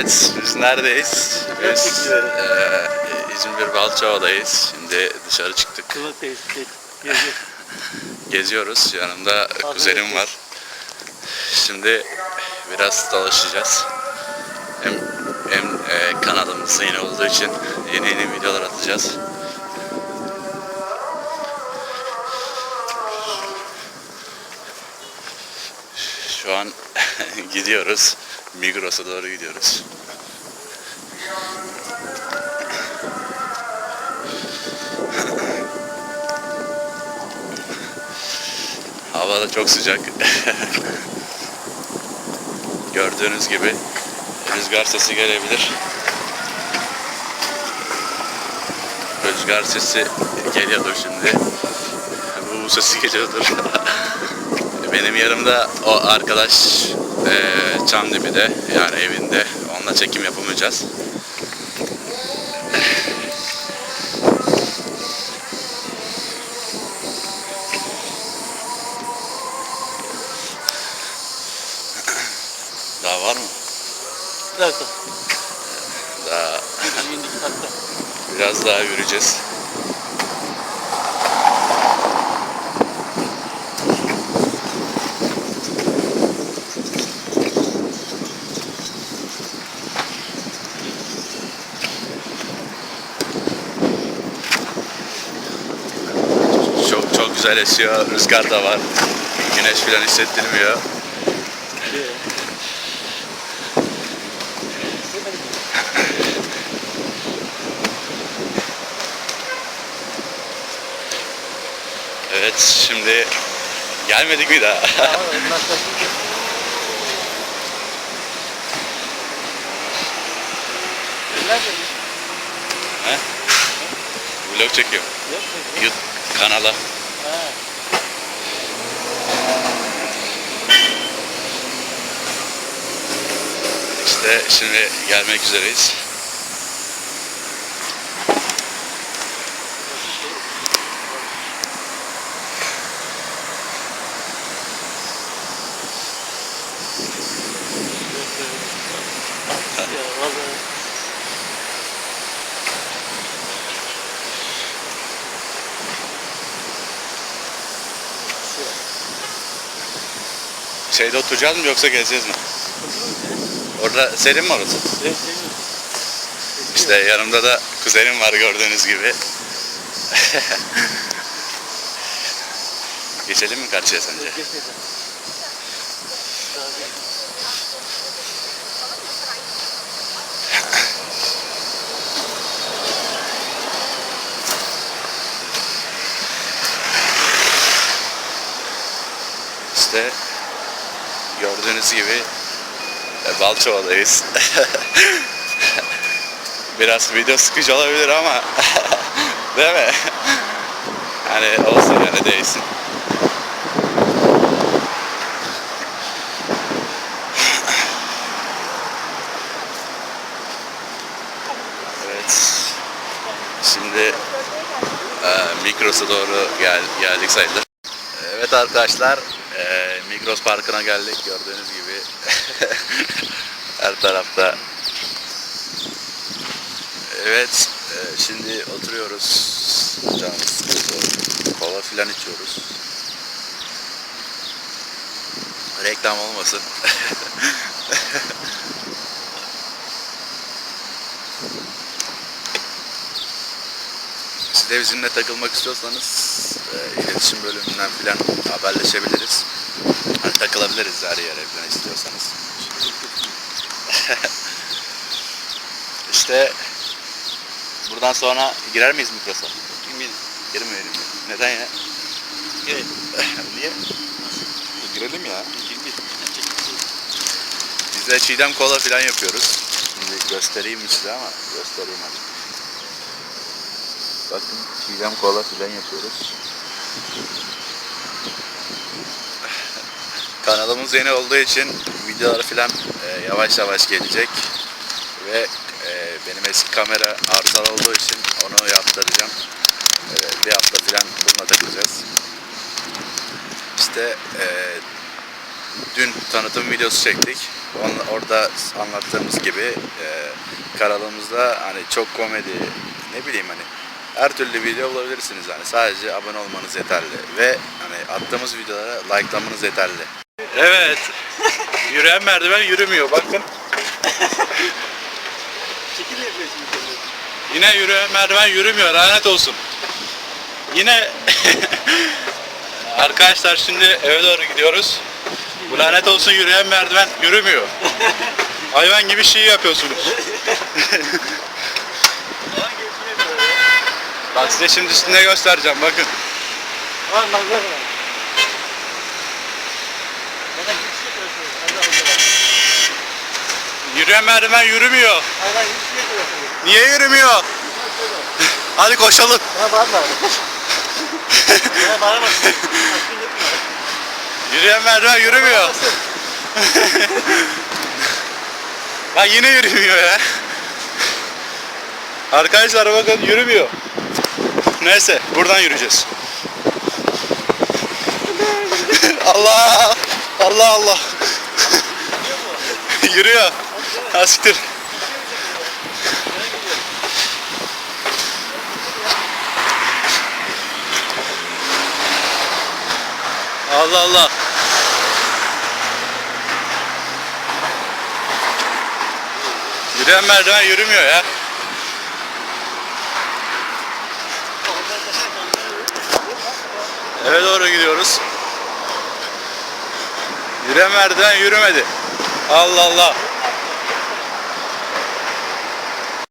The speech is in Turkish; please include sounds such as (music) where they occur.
Evet, biz neredeyiz? Biz eee İzmir Balçova'dayız. Şimdi dışarı çıktık. Geziyoruz. Yanımda kuzenim var. Şimdi biraz dolaşacağız. Hem, hem eee, kanalımız yeni olduğu için yeni yeni videolar atacağız. Şu an (laughs) gidiyoruz. Migros'a doğru gidiyoruz. (laughs) Hava da çok sıcak. (laughs) Gördüğünüz gibi rüzgar sesi gelebilir. Rüzgar sesi geliyordur şimdi. (laughs) Bu sesi geliyordur. Benim yanımda o arkadaş eee Çamlıbi'de yani evinde. Onunla çekim yapamayacağız. Daha var mı? Bir dakika. Daha biraz daha yürüyeceğiz. Çok çok güzel esiyor. Rüzgar da var. Güneş falan hissettirmiyor. Evet şimdi gelmedik mi daha? (laughs) He? Vlog çekiyorum. Yok? YouTube kanala. İşte şimdi gelmek üzereyiz. Şeyde oturacağız mı yoksa gezeceğiz mi? Orada serin mi orası? Mi? İşte yanımda da kuzenim var gördüğünüz gibi. (laughs) Geçelim mi karşıya sence? Bir- İşte gördüğünüz gibi Balçova'dayız. Biraz video sıkıcı olabilir ama (laughs) değil mi? Hani olsun yani değilsin. Evet. Şimdi e, Migros'a doğru gel, geldik sayılır. Evet arkadaşlar, e, Migros Parkı'na geldik gördüğünüz gibi. (laughs) Tarafta. Evet, e, şimdi oturuyoruz. Canımız sıkıldı. Kola filan içiyoruz. Reklam olmasın. (laughs) Siz de bizimle takılmak istiyorsanız e, iletişim bölümünden filan haberleşebiliriz. Hani takılabiliriz her yere filan istiyorsanız. (laughs) işte buradan sonra girer miyiz Migros'a? Bilmiyorum. Girmeyelim. Neden ya? Evet. (laughs) Niye? Girelim ya. Bilmiyorum. Biz de çiğdem kola filan yapıyoruz. Şimdi göstereyim size ama göstereyim hadi. Bakın çiğdem kola filan yapıyoruz. (laughs) Kanalımız yeni olduğu için videolar filan e, yavaş yavaş gelecek. Ve e, benim eski kamera arızalı olduğu için onu yaptıracağım. E, bir hafta filan bununla takılacağız. İşte e, dün tanıtım videosu çektik. On- orada anlattığımız gibi e, kanalımızda hani çok komedi ne bileyim hani her türlü video bulabilirsiniz hani sadece abone olmanız yeterli ve hani attığımız videolara likelamanız yeterli. Evet. (laughs) Yürüyen merdiven yürümüyor bakın. Şekil yapıyorsun. Yine yürüyen merdiven yürümüyor lanet olsun. Yine (laughs) arkadaşlar şimdi eve doğru gidiyoruz. Bu lanet olsun yürüyen merdiven yürümüyor. (laughs) Hayvan gibi şey yapıyorsunuz. Bak size şimdi üstünde göstereceğim bakın. Bak bak bak. Neden güçlü yapıyorsun? Hadi bakalım. Yürüyen merdiven yürümüyor. Niye yürümüyor? Hadi koşalım. Bana bağırma. (laughs) Yürüyen merdiven yürümüyor. (laughs) Bak yine yürümüyor ya. Arkadaşlar bakın yürümüyor. Neyse buradan yürüyeceğiz. Allah! Allah Allah! (laughs) Yürüyor. Ha siktir. Allah Allah. Yürüyen merdiven yürümüyor ya. Eve doğru gidiyoruz. Yürüyen merdiven yürümedi. Allah Allah.